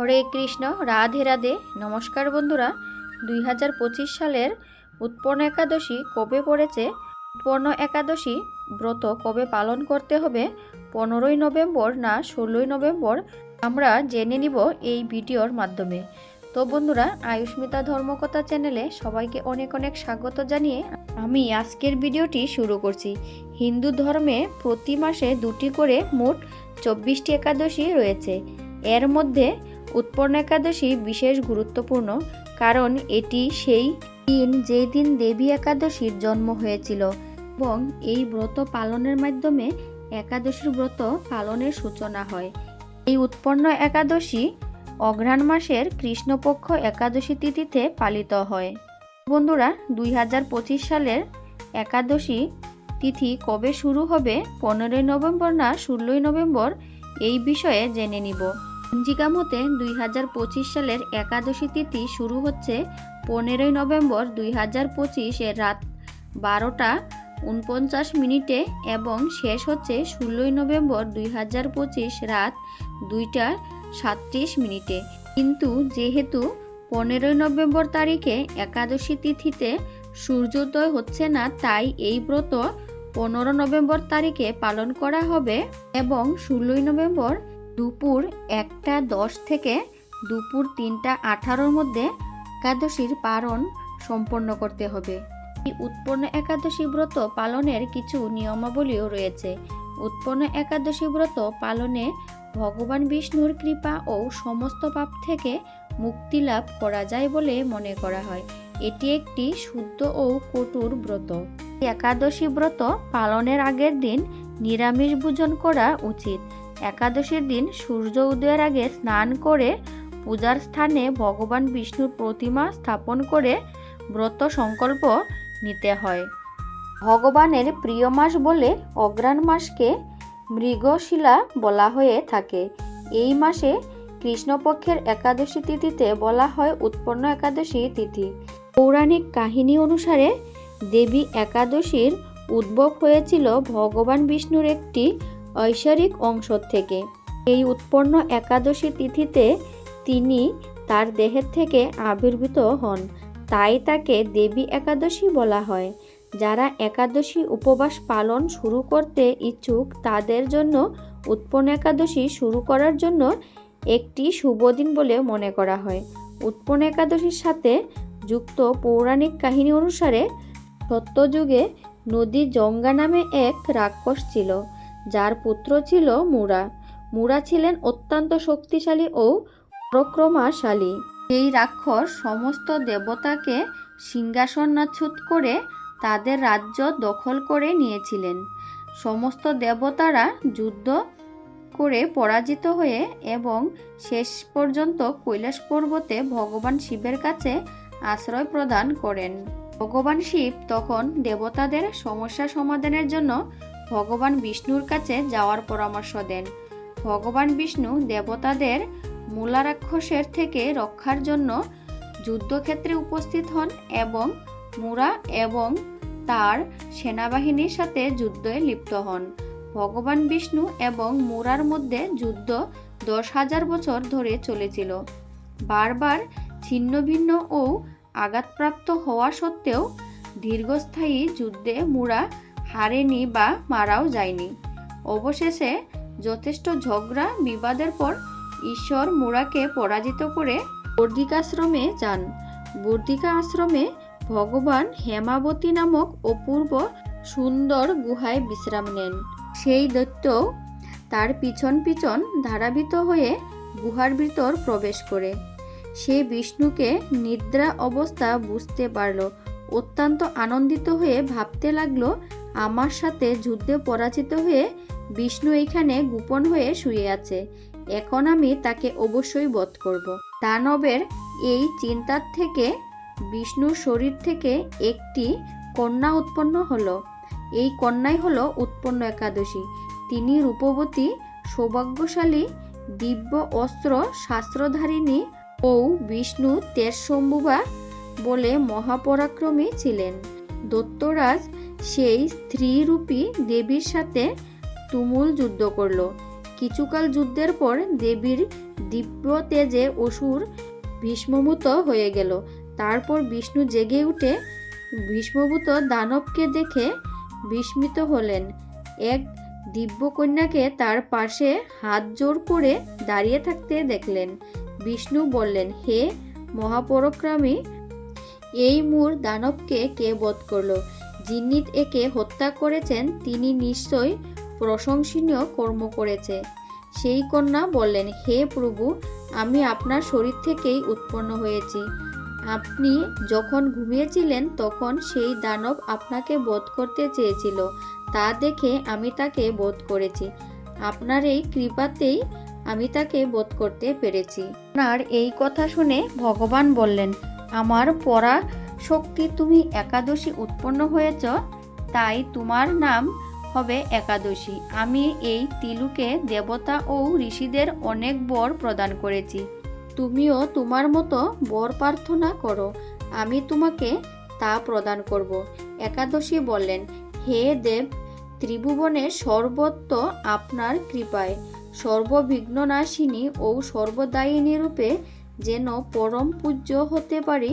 হরে কৃষ্ণ, রাধে রাধে। নমস্কার বন্ধুরা, দুই হাজার পঁচিশ সালের উৎপন্ন একাদশী কবে পড়েছে? উৎপন্ন একাদশী ব্রত কবে পালন করতে হবে? পনেরোই নভেম্বর না ষোলোই নভেম্বর? আমরা জেনে নিব এই ভিডিওর মাধ্যমে। তো বন্ধুরা, আয়ুষ্মিতা ধর্মকথা চ্যানেলে সবাইকে অনেক অনেক স্বাগত জানিয়ে আমি আজকের ভিডিওটি শুরু করছি। হিন্দু ধর্মে প্রতি মাসে দুটি করে মোট চব্বিশটি একাদশী রয়েছে। এর মধ্যে উৎপন্ন একাদশী বিশেষ গুরুত্বপূর্ণ কারণ এটি সেই দিন যেই দিন দেবী একাদশীর জন্ম হয়েছিল এবং এই ব্রত পালনের মাধ্যমে একাদশীর ব্রত পালনের সূচনা হয়। এই উৎপন্ন একাদশী অঘ্রাণ মাসের কৃষ্ণপক্ষ একাদশী তিথিতে পালিত হয়। বন্ধুরা, দুই হাজার পঁচিশ সালের একাদশী তিথি কবে শুরু হবে? পনেরোই নভেম্বর না ষোলোই নভেম্বর? এই বিষয়ে জেনে নিব। পঞ্জিকা মতে দুই হাজার পঁচিশ সালের একাদশী তিথি শুরু হচ্ছে পনেরোই নভেম্বর দুই হাজার পঁচিশের রাত বারোটা উনপঞ্চাশ মিনিটে এবং শেষ হচ্ছে ষোলোই নভেম্বর দুই হাজার পঁচিশ রাত দুইটা সাতত্রিশ মিনিটে। কিন্তু যেহেতু পনেরোই নভেম্বর তারিখে একাদশী তিথিতে সূর্যোদয় হচ্ছে না, তাই এই ব্রত পনেরো নভেম্বর তারিখে পালন করা হবে এবং ষোলোই নভেম্বর দুপুর একটা দশ থেকে দুপুর তিনটা আঠারোর মধ্যে একাদশীর পালন সম্পন্ন করতে হবে। এই উৎপন্ন একাদশী ব্রত পালনের কিছু নিয়মাবলীও রয়েছে। উৎপন্ন একাদশী ব্রত পালনে ভগবান বিষ্ণুর কৃপা ও সমস্ত পাপ থেকে মুক্তি লাভ করা যায় বলে মনে করা হয়। এটি একটি শুদ্ধ ও কটুর ব্রত। একাদশী ব্রত পালনের আগের দিন নিরামিষ ভোজন করা উচিত। একাদশীর দিন সূর্য উদয়ের আগে স্নান করে পূজার স্থানে ভগবান বিষ্ণুর প্রতিমা স্থাপন করে ব্রত সংকল্প নিতে হয়। ভগবানের প্রিয় মাস বলে অগ্রাণ মাসকে মৃগশিলা বলা হয়ে থাকে। এই মাসে কৃষ্ণপক্ষের একাদশী তিথিতে বলা হয় উৎপন্ন একাদশী তিথি। পৌরাণিক কাহিনী অনুসারে দেবী একাদশীর উদ্ভব হয়েছিল ভগবান বিষ্ণুর একটি ঐশ্বরিক অংশ থেকে। এই উৎপন্ন একাদশী তিথিতে তিনি তার দেহের থেকে আবির্ভূত হন। তাই তাকে দেবী একাদশী বলা হয়। যারা একাদশী উপবাস পালন শুরু করতে ইচ্ছুক, তাদের জন্য উৎপন্ন একাদশী শুরু করার জন্য একটি শুভ দিন বলে মনে করা হয়। উৎপন্ন একাদশীর সাথে যুক্ত পৌরাণিক কাহিনী অনুসারে সত্যযুগে নদী জঙ্গা নামে এক রাক্ষস ছিল। যার পুত্র ছিল মুরা। মুরা ছিলেন অত্যন্ত শক্তিশালী ও পরাক্রমাশালী। এই রাক্ষস সমস্ত দেবতাকে সিংহাসনাচ্যুত করে তাদের রাজ্য দখল করে নিয়েছিলেন। সমস্ত দেবতারা যুদ্ধ করে পরাজিত হয়ে এবং শেষ পর্যন্ত কৈলাস পর্বতে ভগবান শিবের কাছে আশ্রয় প্রদান করেন। ভগবান শিব তখন দেবতাদের সমস্যা সমাধানের জন্য ভগবান বিষ্ণুর কাছে যাওয়ার পরামর্শ দেন। ভগবান বিষ্ণু দেবতাদের মূলা রাক্ষসের থেকে রক্ষার জন্য যুদ্ধক্ষেত্রে উপস্থিত হন এবং মুরা এবং তার সেনাবাহিনীর সাথে যুদ্ধে লিপ্ত হন। ভগবান বিষ্ণু এবং মুরার মধ্যে যুদ্ধ দশ হাজার বছর ধরে চলেছিল। বারবার ছিন্ন ভিন্ন ও আঘাতপ্রাপ্ত হওয়া সত্ত্বেও দীর্ঘস্থায়ী যুদ্ধে মুরা হারেনি বা মারাও যায়নি। অবশেষে যথেষ্ট ঝগড়া, বিবাদের পর ঈশ্বর মুরাকে পরাজিত করে বর্ধিকাশ্রমে যান। বর্ধিকা আশ্রমে ভগবান হেমাবতী নামক অপূর্ব সুন্দর গুহায় বিশ্রাম নেন। সেই দৈত্য তার পিছন পিছন ধারাবিত হয়ে গুহার ভিতর প্রবেশ করে। সে বিষ্ণুকে নিদ্রা অবস্থা বুঝতে পারল, অত্যন্ত আনন্দিত হয়ে ভাবতে লাগল আমার সাথে যুদ্ধে পরাজিত হয়ে বিষ্ণু এখানে গোপন হয়ে শুয়ে আছে। এখন আমি তাকে অবশ্যই বধ করব। দানবের এই চিন্তার থেকে বিষ্ণুর শরীর থেকে একটি কন্যা উৎপন্ন হলো। এই কন্যাই হলো উৎপন্ন একাদশী। তিনি রূপবতী, সৌভাগ্যশালী, দিব্য অস্ত্র শাস্ত্রধারিণী ও বিষ্ণু তেজশম্ভুবা বলে মহাপরাক্রমী ছিলেন। দত্তরাজ সেই স্ত্রীরূপী দেবীর সাথে তুমুল যুদ্ধ করল। কিছুকাল যুদ্ধের পর দেবীর দিব্য তেজে অসুর ভীষ্মভূত হয়ে গেল। তারপর বিষ্ণু জেগে উঠে ভীষ্মভূত দানবকে দেখে বিস্মিত হলেন। এক দিব্যকন্যাকে তার পাশে হাত জোর করে দাঁড়িয়ে থাকতে দেখলেন। বিষ্ণু বললেন, হে মহাপরাক্রমী, এই মূর দানবকে কে বধ করল? যিনি একে হত্যা করেছেন, তিনি নিশ্চয় প্রশংসনীয় কর্ম করেছে। সেই কন্যা বললেন, হে প্রভু, আমি আপনার শরীর থেকেই উৎপন্ন হয়েছি। আপনি যখন ঘুমিয়েছিলেন, তখন সেই দানব আপনাকে বোধ করতে চেয়েছিল। তা দেখে আমি তাকে বোধ করেছি। আপনার এই কৃপাতেই আমি তাকে বোধ করতে পেরেছি। আপনার এই কথা শুনে ভগবান বললেন, আমার পরা শক্তি তুমি একাদশী উৎপন্ন হয়েছ, তাই তোমার নাম হবে একাদশী। আমি এই তিলুকে দেবতা ও ঋষিদের অনেক বর প্রদান করেছি। তুমিও তোমার মতো বর প্রার্থনা করো, আমি তোমাকে তা প্রদান করব। একাদশী বললেন, হে দেব, ত্রিভুবনে সর্বত্র আপনার কৃপায়। সর্ববিঘ্ননাশিনী ও সর্বদায়িনী রূপে যেন পরম পূজ্য হতে পারি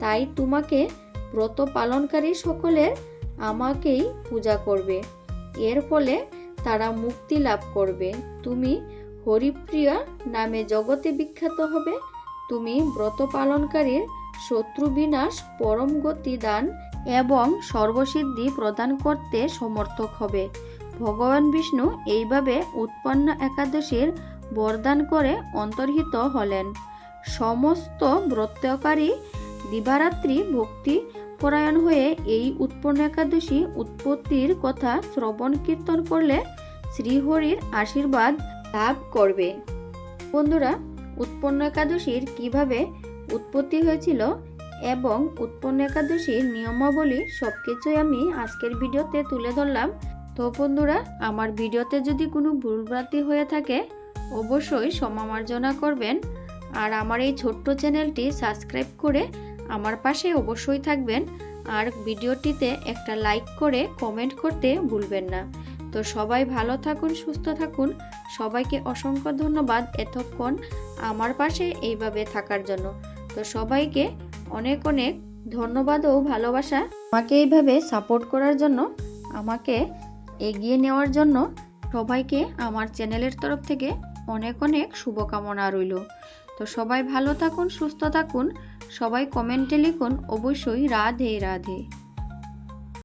তাই তোমাকে ব্রত পালনকারী সকলের আমাকেই পূজা করবে। এর ফলে তারা মুক্তি লাভ করবে। তুমি হরিপ্রিয়া নামে জগতে বিখ্যাত হবে। তুমি ব্রত পালনকারীর শত্রু বিনাশ, পরম গতি দান এবং সর্বসিদ্ধি প্রদান করতে সমর্থক হবে। ভগবান বিষ্ণু এইভাবে উৎপন্ন একাদশীর বরদান করে অন্তর্হিত হলেন। সমস্ত ব্রতকারী দিবারাত্রি ভক্তি পরায়ণ হয়ে এই উৎপন্ন একাদশী উৎপত্তির কথা শ্রবণ কীর্তন করলে শ্রীহরির আশীর্বাদ লাভ করবে। বন্ধুরা, উৎপন্ন একাদশীর কীভাবে উৎপত্তি হয়েছিল এবং উৎপন্ন একাদশীর নিয়মাবলী সব কিছুই আমি আজকের ভিডিওতে তুলে ধরলাম। তো বন্ধুরা, আমার ভিডিওতে যদি কোনো ভুলভ্রান্তি হয়ে থাকে, অবশ্যই সমামার্জনা করবেন। আর আমার এই ছোট্ট চ্যানেলটি সাবস্ক্রাইব করে আমার পাশে অবশ্যই থাকবেন আর ভিডিওটিতে একটা লাইক করে কমেন্ট করতে ভুলবেন না। তো সবাই ভালো থাকুন, সুস্থ থাকুন। সবাইকে অসংখ্য ধন্যবাদ এতক্ষণ আমার পাশে এইভাবে থাকার জন্য। তো সবাইকে অনেক অনেক ধন্যবাদ ও ভালোবাসা। আমাকে এইভাবে সাপোর্ট করার জন্য, আমাকে এগিয়ে নেওয়ার জন্য সবাইকে আমার চ্যানেলের তরফ থেকে অনেক অনেক শুভকামনা রইল। তো সবাই ভালো থাকুন, সুস্থ থাকুন। সবাই কমেন্টে লিখুন অবশ্যই রাধে রাধে।